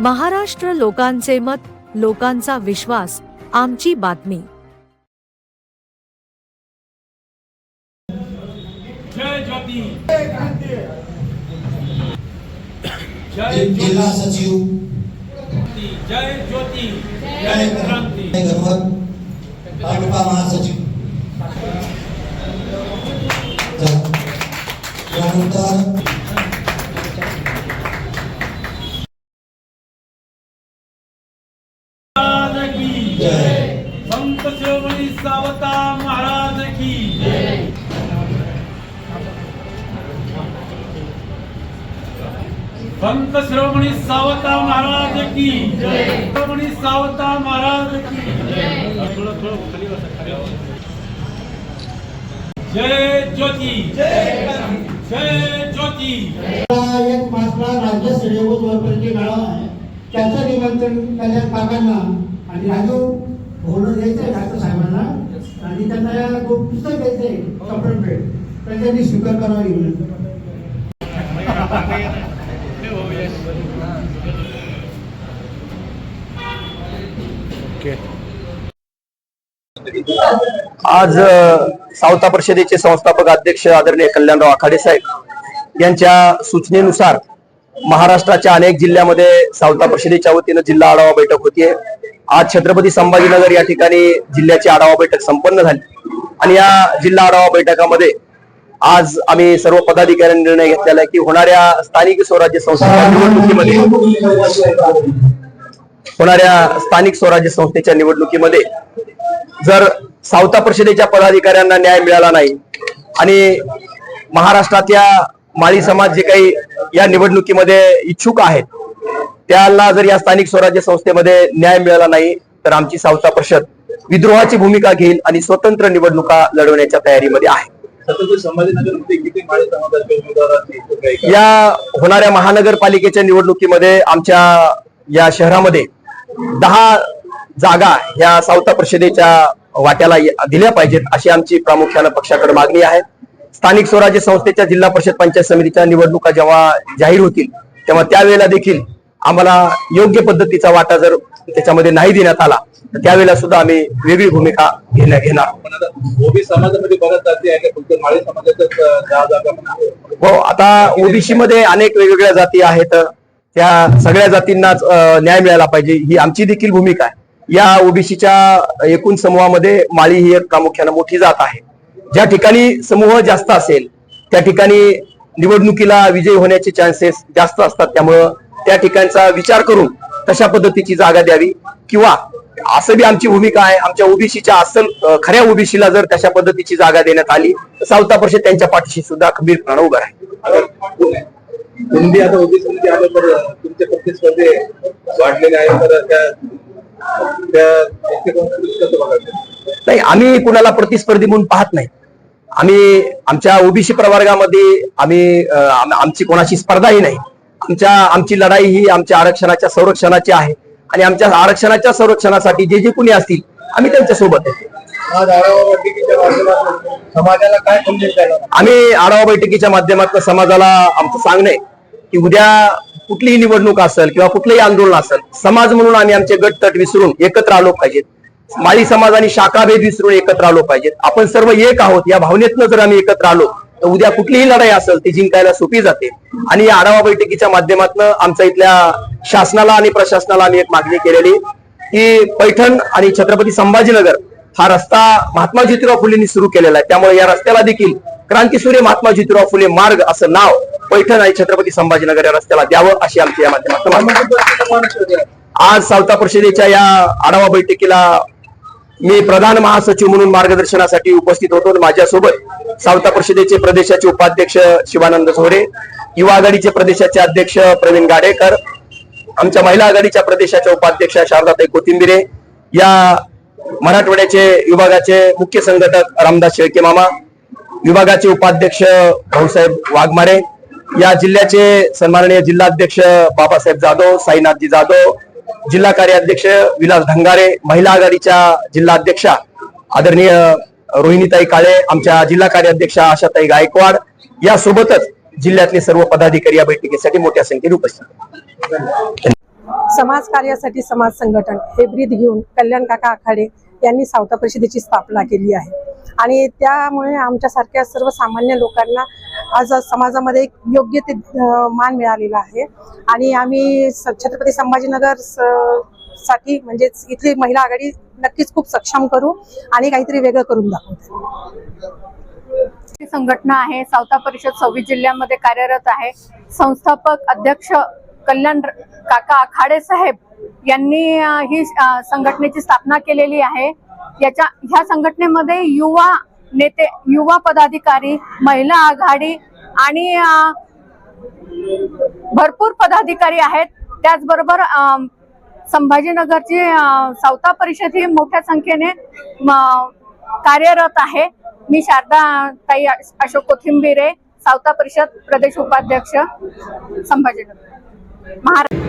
महाराष्ट्र लोकांचे मत लोकांचा विश्वास आमची बातमी. जय ज्योती जय जिल्हा सचिव। जय ज्योती। जय क्रांती। तालुका महासचिव। सावता महाराज की संत शिरोमणी सावता महाराज की शिरोमणी सावता महाराज की. जय. ज्योती. जय ज्योती. एक मासला राज्य स्तरीयभूत वरपर्यंत गाळा आहे. त्याचं निमंत्रण कल्याण काकांना आणि राजू भोवलं द्यायचंय डॉक्टर साहेबांना आणि त्यांना या दोन पुस्तक द्यायचंय कपडे तर त्यांनी स्वीकार करावा आज सावता परिषदेचे संस्थापक अध्यक्ष आदरणीय कल्याणराव आखाडे साहेब यांच्या सूचनेनुसार महाराष्ट्राच्या अनेक जिल्ह्यामध्ये सावता परिषदेच्या वतीनं जिल्हा आढावा बैठक होतीये. आज छत्रपती संभाजीनगर या ठिकाणी जिल्ह्याची आढावा बैठक संपन्न झाली. आणि या जिल्हा आढावा बैठकामध्ये आज आम्ही सर्व पदाधिकाऱ्यांनी निर्णय घेतलेला आहे की होणाऱ्या स्थानिक स्वराज्य संस्थेच्या निवडणुकीमध्ये होणाऱ्या स्थानिक स्वराज्य संस्थेच्या निवडणुकीमध्ये जर सावता परिषदेच्या पदाधिकाऱ्यांना न्याय मिळाला नाही आणि महाराष्ट्रातल्या माळी समाज जे काही या निवडणुकीमध्ये इच्छुक आहेत त्याला जर या स्थानिक स्वराज्य संस्थेमध्ये न्याय मिळाला नाही तर आमची सावता परिषद विद्रोहाची भूमिका घेईल आणि स्वतंत्र निवडणुका लढवण्याच्या तयारीमध्ये आहे. या होणाऱ्या महानगरपालिकेच्या निवडणुकीमध्ये आमच्या या शहरामध्ये दहा जागा ह्या सावता परिषदेच्या वाट्याला ये- दिल्या पाहिजेत अशी आमची प्रामुख्यानं पक्षाकडे मागणी आहे. स्थानिक स्वराज्य संस्थेच्या जिल्हा परिषद पंचायत समितीच्या निवडणुका जेव्हा जाहीर होतील तेव्हा त्यावेळेला देखील आम्हाला योग्य पद्धतीचा वाटा जर त्याच्यामध्ये नाही देण्यात आला तर त्यावेळेला सुद्धा आम्ही वेगळी भूमिका घेण्या घेणार ओबी समाजामध्ये. हो आता ओबीसी मध्ये अनेक वेगवेगळ्या जाती आहेत. त्या सगळ्या जातींनाच न्याय मिळाला पाहिजे. ही आमची देखील भूमिका आहे. या ओबीसीच्या एकूण समूहामध्ये माळी ही एक प्रामुख्यानं मोठी जात आहे. ज्या ठिकाणी समूह जास्त असेल त्या ठिकाणी निवडणुकीला विजयी होण्याचे चान्सेस जास्त असतात. त्यामुळं त्या ठिकाणचा विचार करून तशा पद्धतीची जागा द्यावी किंवा असं बी आमची भूमिका आहे. आमच्या ओबीसीच्या असल खऱ्या ओबीसीला जर तशा पद्धतीची जागा देण्यात आली तर सावता परिषद त्यांच्या पाठीशी सुद्धा खंबीरपणे उभं आहे आता आलं तर प्रतिस्पर्धी वाढलेले तर नाही आम्ही कुणाला प्रतिस्पर्धी म्हणून पाहत नाही. आम्ही आमच्या ओबीसी प्रवर्गामध्ये आम्ही आमची कोणाची स्पर्धाही नाही. आमच्या आमची लढाई ही आमच्या आरक्षणाच्या संरक्षणाची आहे. आणि आमच्या आरक्षणाच्या संरक्षणासाठी जे जे कुणी असतील आम्ही त्यांच्यासोबत आहे समाजाला काय आम्ही आढावा बैठकीच्या माध्यमातून समाजाला आमचं सांगणं आहे की उद्या कुठलीही निवडणूक असेल किंवा कुठलंही आंदोलन असेल समाज म्हणून आम्ही आमचे गट तट विसरून एकत्र आलो पाहिजेत. माळी समाज आणि शाखाभेद विसरून एकत्र आलो पाहिजेत. आपण सर्व एक आहोत या भावनेतनं जर आम्ही एकत्र आलो तर उद्या कुठलीही लढाई असेल ती जिंकायला सोपी जाते. आणि या आढावा बैठकीच्या माध्यमातून आमच्या इथल्या शासनाला आणि प्रशासनाला आम्ही एक मागणी केलेली की पैठण आणि छत्रपती संभाजीनगर हा रस्ता महात्मा ज्योतिराव फुलेंनी सुरू केलेला आहे. त्यामुळे या रस्त्याला देखील क्रांतीसूर्य महात्मा ज्योतिराव फुले मार्ग असं नाव पैठण आणि छत्रपती संभाजीनगर या रस्त्याला द्यावं अशी आमची या माध्यमातून आज सावता परिषदेच्या या आढावा बैठकीला मी प्रधान महासचिव म्हणून मार्गदर्शनासाठी उपस्थित होतो. माझ्यासोबत सावता परिषदेचे प्रदेशाचे उपाध्यक्ष शिवानंद झोरे युवा आघाडीचे प्रदेशाचे अध्यक्ष प्रवीण गाडेकर आमच्या महिला आघाडीच्या प्रदेशाच्या उपाध्यक्षा शारदाताई कोथिंबिरे या मराठवाड्याचे विभागाचे मुख्य संघटक रामदास शेळके मामा विभागाचे उपाध्यक्ष भाऊसाहेब वाघमारे या जिल्ह्याचे सन्माननीय जिल्हाध्यक्ष बाबासाहेब जाधव साईनाथजी जाधव जिल्हा कार्याध्यक्ष विलास धंगारे महिला आघाडीच्या जिल्हाध्यक्षा आदरणीय रोहिणीताई काळे आमच्या जिल्हा कार्याध्यक्षा आशाताई गायकवाड यासोबतच जिल्ह्यातले सर्व पदाधिकारी या बैठकीसाठी मोठ्या संख्येने उपस्थित समाज कार्यासाठी समाज संघटन हे ब्रीद घेऊन कल्याण काका आखाडे यांनी सावता परिषदेची स्थापना केली आहे. आणि त्यामुळे आमच्यासारख्या सर्वसामान्य लोकांना आज समाजामध्ये एक योग्य ते मान मिळालेला आहे. आणि आम्ही छत्रपती संभाजीनगर स- साठी म्हणजेच इथली महिला आघाडी नक्कीच खूप सक्षम करू आणि काहीतरी वेगळं करून दाखवू. संघटना आहे सावता परिषद सव्वीस जिल्ह्यांमध्ये कार्यरत आहे. संस्थापक अध्यक्ष कल्याण काका आखाडे साहेब यांनी ही संघटनेची स्थापना केलेली आहे. याच्या ह्या संघटनेमध्ये युवा नेते युवा पदाधिकारी महिला आघाडी आणि भरपूर पदाधिकारी आहेत. त्याचबरोबर संभाजीनगरची सावता परिषद ही मोठ्या संख्येने कार्यरत आहे. मी शारदा ताई अशोक कोथिंबिरे सावता परिषद प्रदेश उपाध्यक्ष संभाजीनगर. महाराष्ट्र.